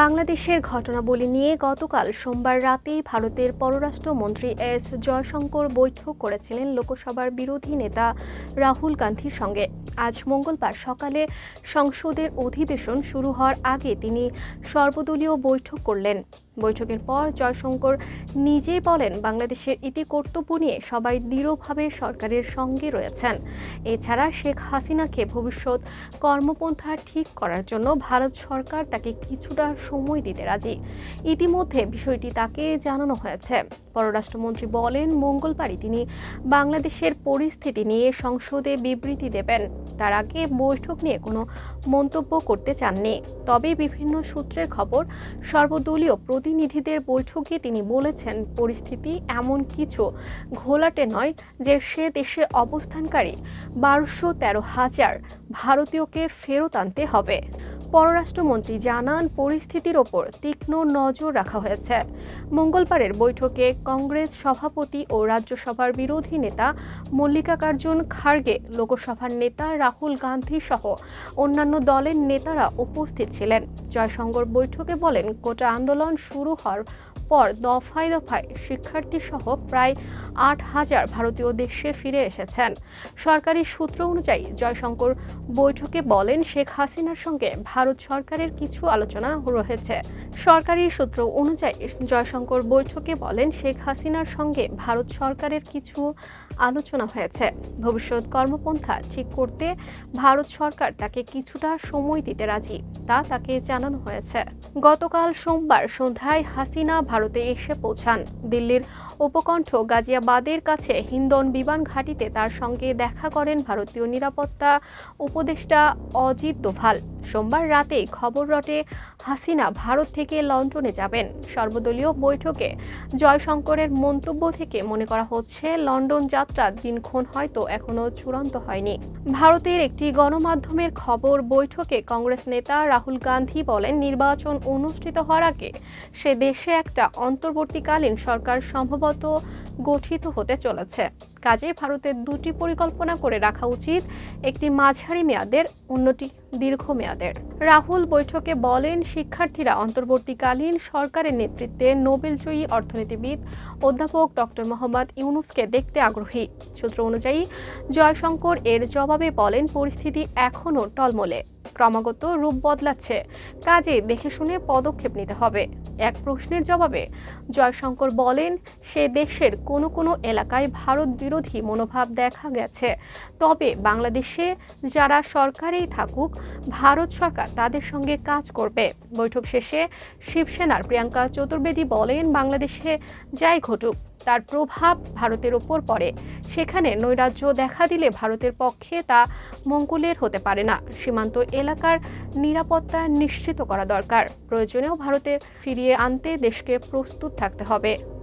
বাংলাদেশের ঘটনাবলী নিয়ে গতকাল সোমবার রাতেই ভারতের পররাষ্ট্রমন্ত্রী এস জয়শঙ্কর বৈঠক করেছিলেন লোকসভার বিরোধী নেতা রাহুল গান্ধীর সঙ্গে। আজ মঙ্গলবার সকালে সংসদের অধিবেশন শুরু হওয়ার আগে তিনি সর্বদলীয় বৈঠক করলেন। বৈঠকের পর জয়শঙ্কর নিজেই বলেন, বাংলাদেশের ইতি কর্তব্য নিয়ে সবাই দৃঢ়ভাবে সরকারের সঙ্গে রয়েছেন। এছাড়া শেখ হাসিনাকে ভবিষ্যৎ কর্মপন্থা ঠিক করার জন্য ভারত সরকার তাকে কিছুটা সময় দিতে রাজি। ইতিমধ্যে বিষয়টি তাকে জানানো হয়েছে। পররাষ্ট্রমন্ত্রী বলেন, মঙ্গলবারই তিনি বাংলাদেশের পরিস্থিতি নিয়ে সংসদে বিবৃতি দেবেন। তার আগে বৈঠক নিয়ে কোনো মন্তব্য করতে চাননি। তবে বিভিন্ন সূত্রের খবর, সর্বদলীয় প্রতিনিধিদের বৈঠকে তিনি বলেছেন, পরিস্থিতি এমন কিছু ঘোলাটে নয় যে সে দেশে অবস্থানকারী বারোশো তেরো হাজার ভারতীয়কে ফেরত আনতে হবে। পররাষ্ট্রমন্ত্রী জানান পরিস্থিতির ওপর তীক্ষ্ণ নজর রাখা হয়েছে। মঙ্গলবারের বৈঠকে কংগ্রেস সভাপতি ও রাজ্যসভার বিরোধী নেতা মল্লিকাকার্জুন খার্গে, লোকসভার নেতা রাহুল গান্ধী সহ অন্যান্য দলের নেতারা উপস্থিত ছিলেন। জয়শঙ্কর বৈঠকে বলেন, গোটা আন্দোলন শুরু হওয়ার পর দফায় দফায় শিক্ষার্থী সহ প্রায় আট হাজার ভারতীয় দেশে ফিরে এসেছেন। সরকারি সূত্র অনুযায়ী জয়শঙ্কর বৈঠকে বলেন, শেখ হাসিনার সঙ্গে ভারত সরকারের কিছু আলোচনা রয়েছে। সরকারি সূত্র অনুযায়ী জয়শঙ্কর বৈঠকে বলেন, শেখ হাসিনার সঙ্গে ভারত সরকারের কিছু আলোচনা হয়েছে। ভবিষ্যৎ কর্মপন্থা ঠিক করতে ভারত সরকার তাকে কিছুটা সময় দিতে রাজি, তা তাকে জানানো হয়েছে। গতকাল সোমবার সন্ধ্যায় হাসিনা ভারতে এসে পৌঁছান। দিল্লির উপকণ্ঠ গাজিয়াবাদের কাছে হিন্দন বিমান ঘাঁটিতে তার সঙ্গে দেখা করেন ভারতীয় নিরাপত্তা উপদেষ্টা অজিত দোভাল। সোমবার রাতেই খবর রটে হাসিনা ভারত থেকে লন্ডনে যাবেন। সর্বদলীয় বৈঠকে জয়শঙ্করের মন্তব্য থেকে মনে করা হচ্ছে, লন্ডন যাত্রার দিনক্ষণ হয়তো এখনও চূড়ান্ত হয়নি। ভারতের একটি গণমাধ্যমের খবর বৈঠকে কংগ্রেস নেতা রাহুল গান্ধী বলেন, নির্বাচন অনুষ্ঠিত হওয়ার আগে সে দেশে একটা অন্তর্বর্তীকালীন সরকার সম্ভবত গঠিত হতে চলেছে। কাজে ভারতের দুটি পরিকল্পনা করে রাখা উচিত, একটি মাঝারি মেয়াদের, অন্যটি দীর্ঘমেয়াদের রাহুল বৈঠকে বলেন, শিক্ষার্থীরা অন্তর্বর্তীকালীন সরকারের নেতৃত্বে নোবেলজয়ী অর্থনীতিবিদ অধ্যাপক ডক্টর মোহাম্মদ ইউনুসকে দেখতে আগ্রহী। সূত্র অনুযায়ী, জয়শঙ্কর এর জবাবে বলেন, পরিস্থিতি এখনও টলমলে। ক্রমাগত রূপ বদলাচ্ছে। কাজে দেখে শুনে পদক্ষেপ নিতে হবে। এক প্রশ্নের জবাবে জয়শঙ্কর বলেন, সে দেশের কোনো কোনো এলাকায় ভারত বিরোধী মনোভাব দেখা গেছে। তবে বাংলাদেশে যারা সরকারেই থাকুক, ভারত সরকার তাদের সঙ্গে কাজ করবে। বৈঠক শেষে শিবসেনার প্রিয়াঙ্কা চতুর্বেদী বলেন, বাংলাদেশে যাই ঘটুক। তার প্রভাব ভারতের ওপর পড়ে। সেখানে নৈরাজ্য দেখা দিলে ভারতের পক্ষে তা মঙ্গলের হতে পারে না। সীমান্ত এলাকার নিরাপত্তা নিশ্চিত করা দরকার। প্রয়োজনেও ভারতে ফিরিয়ে আনতে দেশকে প্রস্তুত থাকতে হবে।